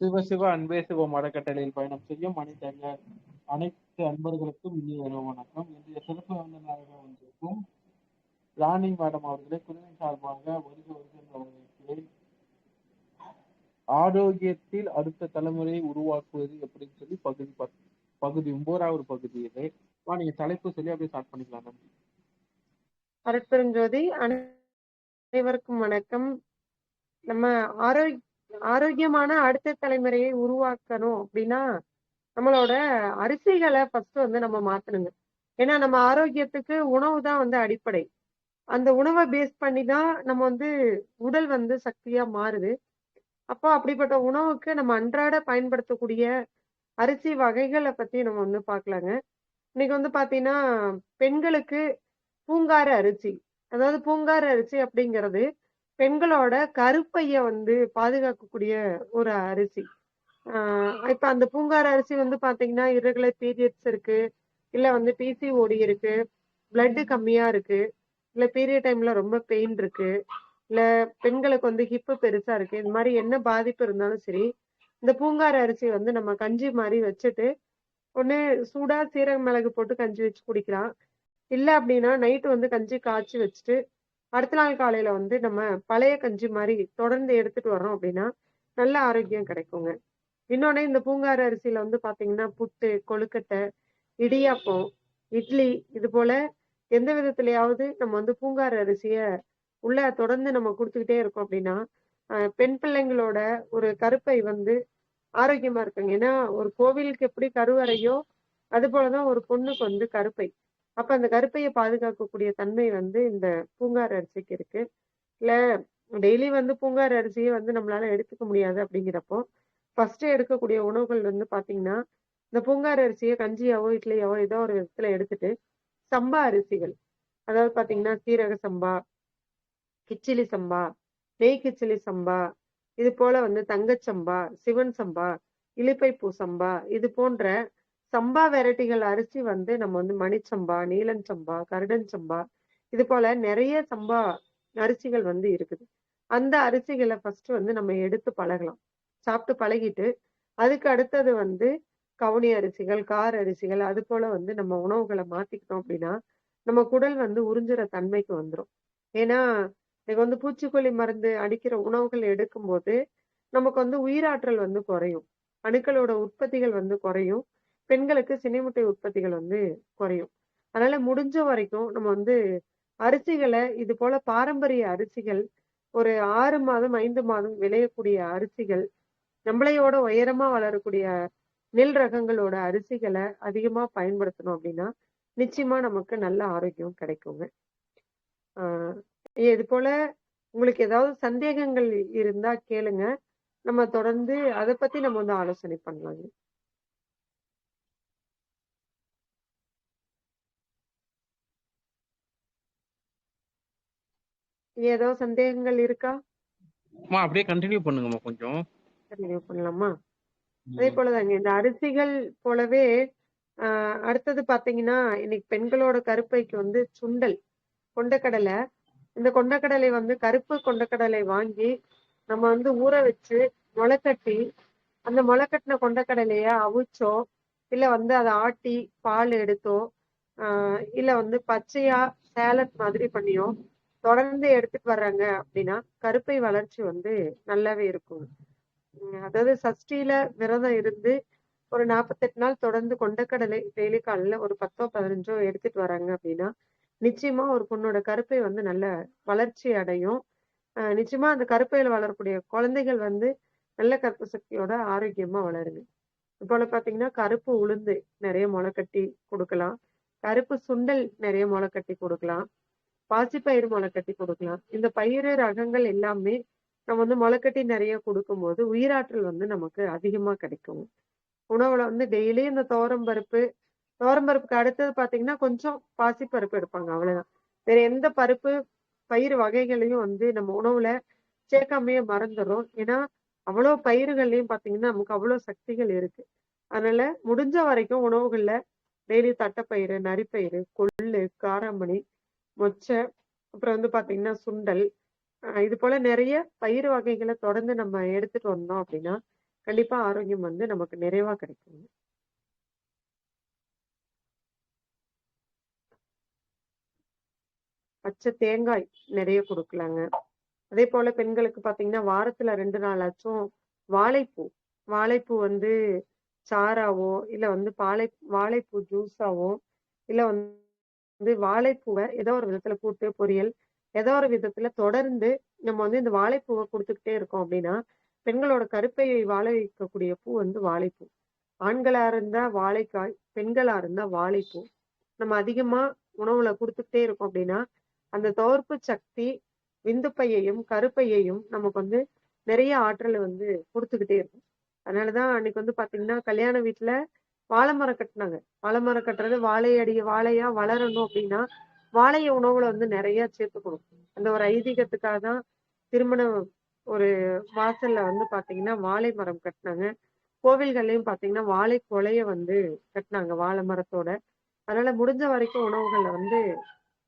சிவ சிவ அன்பே சிவம் அறக்கட்டளையில் பயணம் செய்யும் மனிதர்கள் அனைத்து அன்பர்களுக்கும் இனிய இரவு வணக்கம். இன்றைய சிறப்பு விருந்தினராக வந்திருக்கும் ராணி மேடம் அவர்களை குழுவின் சார்பாக வருக வருக ஆரோக்கியத்தில் அடுத்த தலைமுறையை உருவாக்குவது எப்படின்னு சொல்லி பகுதி பகுதி ஒன்பதாவது பகுதி இது. நீங்க தலைப்பு சொல்லி அப்படியே ஸ்டார்ட் பண்ணிக்கலாம் நன்றி அருட்பெருஞ்சோதி அனைவருக்கும் வணக்கம். நம்ம ஆரோக்கிய ஆரோக்கியமான அடுத்த தலைமுறையை உருவாக்கணும் அப்படின்னா நம்மளோட அரிசிகளை ஃபர்ஸ்ட் வந்து நம்ம மாத்தணுங்க. ஏன்னா நம்ம ஆரோக்கியத்துக்கு உணவு தான் வந்து அடிப்படை. அந்த உணவை பேஸ் பண்ணி தான் நம்ம வந்து உடல் வந்து சக்தியா மாறுது. அப்போ அப்படிப்பட்ட உணவுக்கு நம்ம அன்றாட பயன்படுத்தக்கூடிய அரிசி வகைகளை பத்தி நம்ம வந்து பார்க்கலாங்க. இன்னைக்கு வந்து பாத்தீங்கன்னா பெண்களுக்கு பூங்கார அரிசி. அதாவது பூங்கார அரிசி அப்படிங்கிறது பெண்களோட கருப்பைய வந்து பாதுகாக்கக்கூடிய ஒரு அரிசி. ஆஹ் இப்ப அந்த பூங்கார அரிசி வந்து பாத்தீங்கன்னா இரகுலர் பீரியட்ஸ் இருக்கு. இல்ல வந்து பிசிஓடி இருக்கு. பிளட் கம்மியா இருக்கு. இல்ல பீரியட் டைம்ல ரொம்ப பெயின் இருக்கு. இல்ல பெண்களுக்கு வந்து ஹிப்பு பெருசா இருக்கு. இந்த மாதிரி என்ன பாதிப்பு இருந்தாலும் சரி இந்த பூங்கார அரிசி வந்து நம்ம கஞ்சி மாதிரி வச்சுட்டு ஒண்ணு சூடா சீரக மிளகு போட்டு கஞ்சி வச்சு குடிக்கலாம். இல்ல அப்படின்னா நைட்டு வந்து கஞ்சி காய்ச்சி வச்சுட்டு அடுத்த நாள் காலையில வந்து நம்ம பழைய கஞ்சி மாதிரி தொடர்ந்து எடுத்துட்டு வர்றோம் அப்படின்னா நல்ல ஆரோக்கியம் கிடைக்குங்க. இன்னொன்னு இந்த பூங்கார அரிசியில வந்து பாத்தீங்கன்னா புட்டு கொழுக்கட்டை இடியாப்பம் இட்லி இது போல எந்த விதத்திலயாவது நம்ம வந்து பூங்கார அரிசிய உள்ள தொடர்ந்து நம்ம கொடுத்துக்கிட்டே இருக்கோம் அப்படின்னா பெண் பிள்ளைங்களோட ஒரு கருப்பை வந்து ஆரோக்கியமா இருக்குங்க. ஏன்னா ஒரு கோவிலுக்கு எப்படி கருவறையோ அது போலதான் ஒரு பொண்ணுக்கு வந்து கருப்பை. அப்ப அந்த கருப்பையை பாதுகாக்கக்கூடிய தன்மை வந்து இந்த பூங்கார் அரிசிக்கு இருக்கு. இல்ல டெய்லி வந்து பூங்கார் அரிசியை வந்து நம்மளால எடுத்துக்க முடியாது அப்படிங்கிறப்போ ஃபர்ஸ்ட் எடுக்கக்கூடிய உணவுகள் வந்து பாத்தீங்கன்னா இந்த பூங்கார் அரிசியை கஞ்சியாவோ இட்லியாவோ ஏதோ ஒரு விதத்துல எடுத்துட்டு சம்பா அரிசிகள். அதாவது பாத்தீங்கன்னா சீரக சம்பா கிச்சிலி சம்பா நெய் கிச்சிலி சம்பா இது போல வந்து தங்கச்சம்பா சிவன் சம்பா இலிப்பைப்பூ சம்பா இது போன்ற சம்பா வெரைட்டிகள் அரிசி வந்து நம்ம வந்து மணிச்சம்பா நீலன் சம்பா கருடன் சம்பா இது போல நிறைய சம்பா அரிசிகள் வந்து இருக்குது. அந்த அரிசிகளை ஃபர்ஸ்ட் வந்து நம்ம எடுத்து பழகலாம். சாப்பிட்டு பழகிட்டு அதுக்கு அடுத்தது வந்து கவுனி அரிசிகள் கார் அரிசிகள் அது போல வந்து நம்ம உணவுகளை மாத்திக்கிட்டோம் அப்படின்னா நம்ம குடல் வந்து உறிஞ்சுற தன்மைக்கு வந்துடும் ஏன்னா இன்னைக்கு வந்து பூச்சிக்கொல்லி மருந்து அடிக்கிற உணவுகள் எடுக்கும்போது நமக்கு வந்து உயிராற்றல் வந்து குறையும். அணுக்களோட உற்பத்திகள் வந்து குறையும். பெண்களுக்கு சினைமுட்டை உற்பத்திகள் வந்து குறையும். அதனால முடிஞ்ச வரைக்கும் நம்ம வந்து அரிசிகளை இது போல பாரம்பரிய அரிசிகள் ஒரு ஆறு மாதம் ஐந்து மாதம் விளையக்கூடிய அரிசிகள் நம்மளையோட உயரமா வளரக்கூடிய நெல் ரகங்களோட அரிசிகளை அதிகமா பயன்படுத்தணும் அப்படின்னா நிச்சயமா நமக்கு நல்ல ஆரோக்கியம் கிடைக்குங்க. ஆஹ் இது போல உங்களுக்கு ஏதாவது சந்தேகங்கள் இருந்தா கேளுங்க. நம்ம தொடர்ந்து அதை பத்தி நம்ம வந்து ஆலோசனை பண்ணலாங்க. ஏதோ சந்தேகங்கள் இருக்கா? அம்மா அப்படியே கண்டினியூ பண்ணுங்கம்மா கொஞ்சம். கண்டினியூ பண்ணலாமா? அதே போலதாங்க இந்த அரிசிகள் போலவே ஆஹ் அடுத்தது பாத்தீங்கன்னா இன்னைக்கு பெண்களோட கருப்பைக்கு வந்து சுண்டல் கொண்டக்கடலை. இந்த கொண்டக்கடலை வந்து கருப்பு கொண்டக்கடலை வாங்கி நம்ம வந்து ஊற வச்சு முளைக்கட்டி அந்த முளைக்கட்டின கொண்டக்கடலைய அவிச்சோ இல்ல வந்து அதை ஆட்டி பால் எடுத்தோ ஆஹ் இல்ல வந்து பச்சையா சேலட் மாதிரி பண்ணியோ தொடர்ந்து எடுத்துட்டு வர்றாங்க அப்படின்னா கருப்பை வளர்ச்சி வந்து நல்லாவே இருக்கும். அதாவது சஷ்டியில விரதம் இருந்து ஒரு நாற்பத்தெட்டு நாள் தொடர்ந்து கொண்டக்கடலை டெய்லி காலையில ஒரு பத்தோ பதினஞ்சோ எடுத்துட்டு வராங்க அப்படின்னா நிச்சயமா ஒரு பொண்ணோட கருப்பை வந்து நல்ல வளர்ச்சி அடையும். நிச்சயமா அந்த கருப்பையில வளரக்கூடிய குழந்தைகள் வந்து நல்ல கற்பு சக்தியோட ஆரோக்கியமா வளருங்க இப்போல பாத்தீங்கன்னா கருப்பு உளுந்து நிறைய முளைக்கட்டி கொடுக்கலாம். கருப்பு சுண்டல் நிறைய முளைக்கட்டி கொடுக்கலாம். பாசிப்பயிறு முளைக்கட்டி கொடுக்கலாம். இந்த பயிறு ரகங்கள் எல்லாமே நம்ம வந்து முளைக்கட்டி நிறைய கொடுக்கும்போது உயிராற்றல் வந்து நமக்கு அதிகமா கிடைக்கும். உணவுல வந்து டெய்லி இந்த துவரம் பருப்பு துவரம் பருப்புக்கு அடுத்தது பாத்தீங்கன்னா கொஞ்சம் பாசிப்பருப்பு எடுப்பாங்க அவ்வளவுதான். வேற எந்த பருப்பு பயிர் வகைகளையும் வந்து நம்ம உணவுல சேர்க்காமையே மறந்துடுறோம் ஏன்னா அவ்வளவு பயிர்கள்லயும் பாத்தீங்கன்னா நமக்கு அவ்வளவு சக்திகள் இருக்கு. அதனால முடிஞ்ச வரைக்கும் உணவுகள்ல டெய்லி தட்டைப்பயிறு நரிப்பயிறு கொள்ளு காராமணி மொச்சை அப்புறம் வந்து பாத்தீங்கன்னா சுண்டல். இது போல நிறைய பயிர் வகைகளை தொடர்ந்து நம்ம எடுத்துட்டு வந்தோம் அப்படின்னா கண்டிப்பா ஆரோக்கியம் வந்து நமக்கு நிறைவா கிடைக்கும். பச்சை தேங்காய் நிறைய குடுக்கலாங்க. அதேபோல பெண்களுக்கு பாத்தீங்கன்னா வாரத்துல ரெண்டு நாளாச்சும் வாழைப்பூ. வாழைப்பூ வந்து சாராவோ இல்ல வந்து பாலை வாழைப்பூ ஜூஸாவோ, இல்ல வந்து வந்து வாழைப்பூவை ஏதோ ஒரு விதத்துல கூட்டு, பொரியல் ஏதோ ஒரு விதத்துல தொடர்ந்து நம்ம வந்து இந்த வாழைப்பூவை கொடுத்துக்கிட்டே இருக்கோம் அப்படின்னா பெண்களோட கருப்பையை வாழ வைக்கக்கூடிய பூ வந்து வாழைப்பூ. ஆண்களா இருந்தா வாழைக்காய், பெண்களா இருந்தா வாழைப்பூ. நம்ம அதிகமா உணவுல கொடுத்துக்கிட்டே இருக்கோம் அப்படின்னா அந்த தோற்பு சக்தி விந்துப்பையையும், கருப்பையையும் நமக்கு வந்து நிறைய ஆற்றலை வந்து கொடுத்துக்கிட்டே இருக்கும். அதனாலதான் அன்னைக்கு வந்து பாத்தீங்கன்னா கல்யாண வீட்டுல வாழை மரம் கட்டினாங்க வாழை மரம் கட்டுறது வாழை அடி வாழையா வளரணும் அப்படின்னா வாழைய உணவுல வந்து நிறைய சேர்த்துக்கணும். அந்த ஒரு ஐதீகத்துக்காக தான் திருமண ஒரு வாசல்ல வந்து பார்த்தீங்கன்னா, வாழை மரம் கட்டினாங்க கோவில்கள்லயும் பார்த்தீங்கன்னா, வாழை கொலைய வந்து கட்டினாங்க வாழை மரத்தோட. அதனால முடிஞ்ச வரைக்கும் உணவுகள்ல வந்து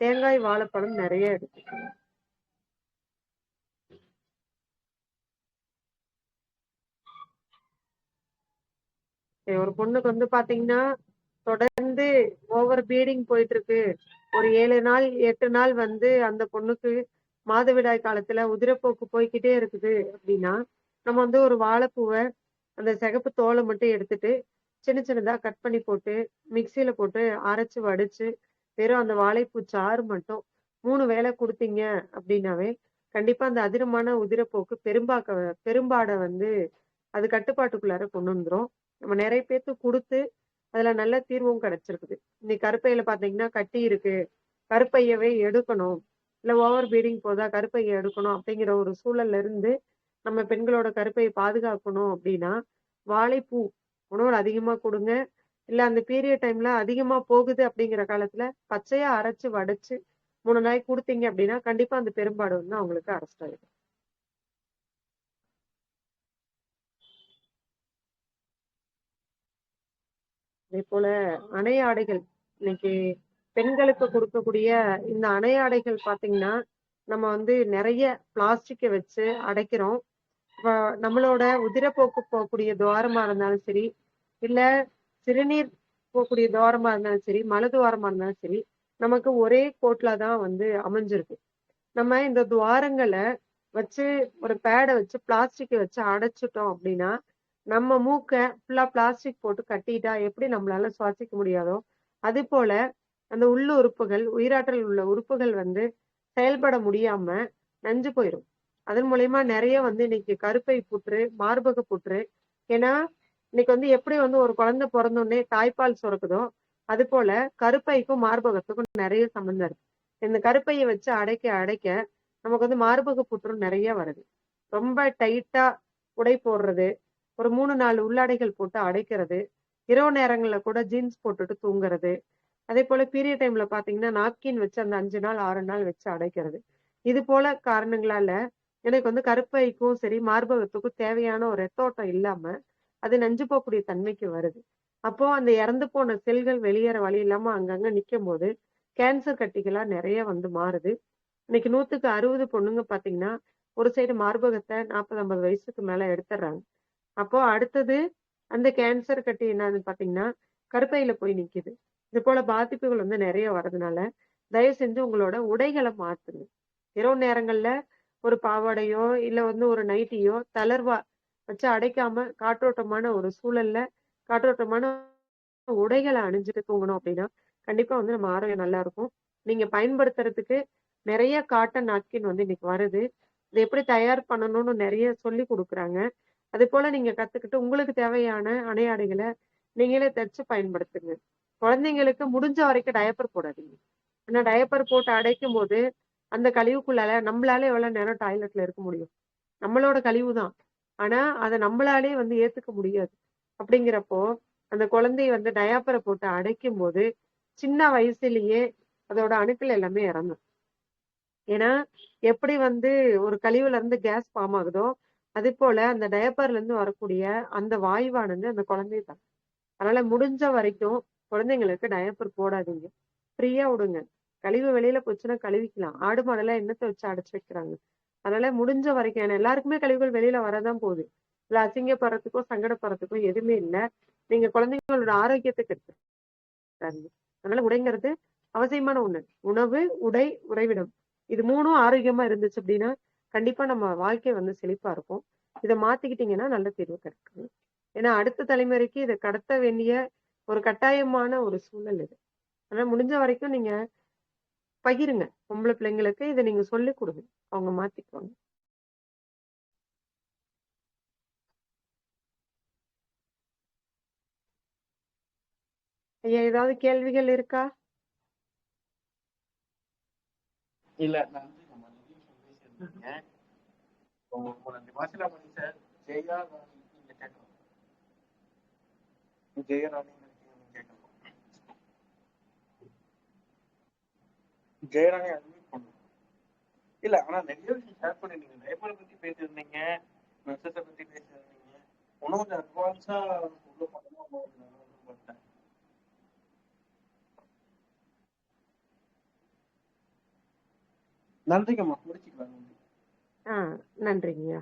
தேங்காய், வாழைப்பழம் நிறைய எடுத்துக்கணும். ஒரு பொண்ணுக்கு வந்து பாத்தீங்கன்னா தொடர்ந்து ஓவர் பீடிங் போயிட்டு இருக்கு ஒரு ஏழு நாள், எட்டு நாள் வந்து அந்த பொண்ணுக்கு மாதவிடாய் காலத்துல உதிரப்போக்கு போய்க்கிட்டே இருக்குது அப்படின்னா நம்ம வந்து ஒரு வாழைப்பூவ அந்த சிகப்பு தோலை மட்டும் எடுத்துட்டு, சின்ன சின்னதா கட் பண்ணி போட்டு, மிக்சியில போட்டு அரைச்சு வடிச்சு, வெறும் அந்த வாழைப்பூ சாறு மட்டும் மூணு வேளை குடுத்தீங்க அப்படின்னாவே கண்டிப்பா அந்த அதிரமான உதிரப்போக்கு பெரும்பாக்க பெரும்பாடை வந்து அது கட்டுப்பாட்டுக்குள்ளார கொண்டு வந்துரும். நம்ம நிறைய பேர்த்து கொடுத்து அதுல நல்ல தீர்வும் கிடைச்சிருக்குது. இன்னைக்கு கருப்பையில பார்த்தீங்கன்னா, கட்டி இருக்கு. கருப்பையவே எடுக்கணும். இல்ல ஓவர் பீடிங் போதா கருப்பையை எடுக்கணும் அப்படிங்கிற ஒரு சூழல்ல இருந்து, நம்ம பெண்களோட கருப்பையை பாதுகாக்கணும் அப்படின்னா வாழைப்பூ உணவுல அதிகமா கொடுங்க இல்ல அந்த பீரியட் டைம்ல அதிகமா போகுது அப்படிங்கிற காலத்துல பச்சையா அரைச்சு வடைச்சு மூணு நாளைக்கு கொடுத்தீங்க அப்படின்னா கண்டிப்பா அந்த பெரும்பாடு வந்து அவங்களுக்கு அரெஸ்ட் ஆயிடும். அதேபோல அணை ஆடைகள். இன்னைக்கு பெண்களுக்கு கொடுக்கக்கூடிய இந்த அணை ஆடைகள் பார்த்தீங்கன்னா, நம்ம வந்து நிறைய பிளாஸ்டிக்கை வச்சு அடைக்கிறோம். இப்போ நம்மளோட உதிரப்போக்கு போகக்கூடிய துவாரமா இருந்தாலும் சரி, இல்ல சிறுநீர் போகக்கூடிய துவாரமா இருந்தாலும் சரி, மலதுவாரமா இருந்தாலும் சரி, நமக்கு ஒரே கோட்ல தான் வந்து அமைஞ்சிருக்கு. நம்ம இந்த துவாரங்களை வச்சு ஒரு பேடை வச்சு பிளாஸ்டிக்கை வச்சு அடைச்சிட்டோம் அப்படின்னா நம்ம மூக்கை ஃபுல்லா பிளாஸ்டிக் போட்டு கட்டிட்டா எப்படி நம்மளால சுவாசிக்க முடியாதோ, அது போல அந்த உள்ள உறுப்புகள், உயிராற்றல் உள்ள உறுப்புகள் வந்து செயல்பட முடியாம நஞ்சு போயிடும் அதன் மூலியமா நிறைய வந்து இன்னைக்கு கருப்பை புற்று, மார்பக புற்று. ஏன்னா, இன்னைக்கு வந்து எப்படி வந்து ஒரு குழந்தை பிறந்தோடனே தாய்ப்பால் சுரக்குதோ, அது போல கருப்பைக்கும், மார்பகத்துக்கும் நிறைய சம்மந்தம் இருக்கு. இந்த கருப்பையை வச்சு அடைக்க அடைக்க, நமக்கு வந்து மார்பக புற்றும் நிறைய வருது. ரொம்ப டைட்டா உடை போடுறது, ஒரு 3, 4 உள்ளாடைகள் போட்டு அடைக்கிறது, இரவு நேரங்களில் கூட ஜீன்ஸ் போட்டுட்டு தூங்குறது. அதே போல பீரியட் டைம்ல பார்த்தீங்கன்னா, நாப்கின் வச்சு அந்த அஞ்சு நாள், ஆறு நாள் வச்சு அடைக்கிறது. இது போல காரணங்களால எனக்கு வந்து கருப்பைக்கும் சரி, மார்பகத்துக்கும் தேவையான ஒரு ரத்த ஓட்டம் இல்லாம, அது நஞ்சு போகக்கூடிய தன்மைக்கு வருது. அப்போ அந்த இறந்து போன செல்கள் வெளியேற வழி இல்லாம அங்கங்க நிக்கும்போது, கேன்சர் கட்டிகளா நிறைய வந்து மாறுது. இன்னைக்கு 100க்கு 60 பொண்ணுங்க பார்த்தீங்கன்னா, ஒரு சைடு மார்பகத்தை நாற்பது ஐம்பது வயசுக்கு மேல எடுத்துடுறாங்க அப்போ அடுத்தது அந்த கேன்சர் கட்டி என்னன்னு பார்த்தீங்கன்னா, கருப்பையில போய் நிக்குது. இது போல பாதிப்புகள் வந்து நிறைய வர்றதுனால தயவு செஞ்சு உங்களோட உடைகளை மாத்துங்க. இரவு நேரங்கள்ல ஒரு பாவாடையோ, இல்ல வந்து ஒரு நைட்டியோ தளர்வா வச்சு அடைக்காம காற்றோட்டமான ஒரு சூழல்ல, காற்றோட்டமான உடைகளை அணிஞ்சுட்டு தூங்கணும் அப்படின்னா கண்டிப்பா வந்து நம்ம ஆரோக்கியம் நல்லா இருக்கும். நீங்க பயன்படுத்துறதுக்கு நிறைய காட்டன் நாட்கின் வந்து இன்னைக்கு வருது. இதை எப்படி தயார் பண்ணணும்னு நிறைய சொல்லிக் கொடுக்குறாங்க அதுபோல நீங்க கத்துக்கிட்டு உங்களுக்கு தேவையான அணை நீங்களே தைச்சு பயன்படுத்துங்க. குழந்தைங்களுக்கு முடிஞ்ச வரைக்கும் டயப்பர் போடாதீங்க. ஏன்னா டயப்பர் போட்டு அடைக்கும்போது, அந்த கழிவுக்குள்ளால நம்மளால எவ்வளவு நேரம் டாய்லெட்ல இருக்க முடியும்? நம்மளோட கழிவு தான். ஆனா, அத நம்மளாலே வந்து ஏத்துக்க முடியாது. அப்படிங்கிறப்போ, அந்த குழந்தைய வந்து டயாப்பரை போட்டு அடைக்கும் போது சின்ன வயசுலயே அதோட அணுக்கள் எல்லாமே இறங்கும் ஏன்னா, எப்படி வந்து ஒரு கழிவுல இருந்து கேஸ் ஃபார்ம் ஆகுதோ, அதுபோல அந்த டயப்பர்ல இருந்து வரக்கூடிய அந்த வாயுவானது அந்த குழந்தைய தான் அதனால முடிஞ்ச வரைக்கும் குழந்தைங்களுக்கு டயப்பர் போடாதீங்க. ஃப்ரீயா விடுங்க. கழிவு வெளியில போச்சுன்னா கழுவிக்கலாம். ஆடு மாடெல்லாம் என்னத்த வச்சு அடைச்சு வைக்கிறாங்க? அதனால முடிஞ்ச வரைக்கும் ஏன்னா எல்லாருக்குமே கழிவுகள் வெளியில வரதான் போகுது. இல்ல அசிங்கப்படுறதுக்கோ சங்கடப்படுறதுக்கோ எதுவுமே இல்லை நீங்க குழந்தைங்களோட ஆரோக்கியத்துக்கு எடுத்துக்காதீங்க அதனால உடைங்கிறது அவசியமான ஒண்ணு உணவு உடை உறைவிடம் இது மூணும் ஆரோக்கியமா இருந்துச்சு அப்படின்னா கண்டிப்பா நம்ம வாழ்க்கை வந்து செழிப்பா இருக்கும். இதை மாத்திக்கிட்டீங்கன்னா நல்ல தீர்வு கிடைக்கும். ஏன்னா அடுத்த தலைமுறைக்கு இதை கடத்த வேண்டிய ஒரு கட்டாயமான ஒரு சூழல் இது. அதனால முடிஞ்ச வரைக்கும் நீங்க பகிருங்க. பொம்பளை பிள்ளைங்களுக்கு இதை நீங்க சொல்லிக் கொடுங்க. அவங்க மாத்திக்குவாங்க. ஐயா ஏதாவது கேள்விகள் இருக்கா? இல்ல சொல்லி பேசியிருந்தீங்க உங்க ராணி நீங்க ஜெயராணி ஜெயராணி அட்மிட் பண்ணும் இல்ல ஆனா நிறைய விஷயம் ஷேர் பண்ணிருந்தீங்க. டைப்பரை பத்தி பேசியிருந்தீங்க மெசேஜை பத்தி பேசியிருந்தீங்க. இன்னும் கொஞ்சம் அட்வான்ஸா உள்ள பண்ணணும்? பார்த்தேன் நன்றிங்கம்மா. நன்றி நன்றிங்கய்யா.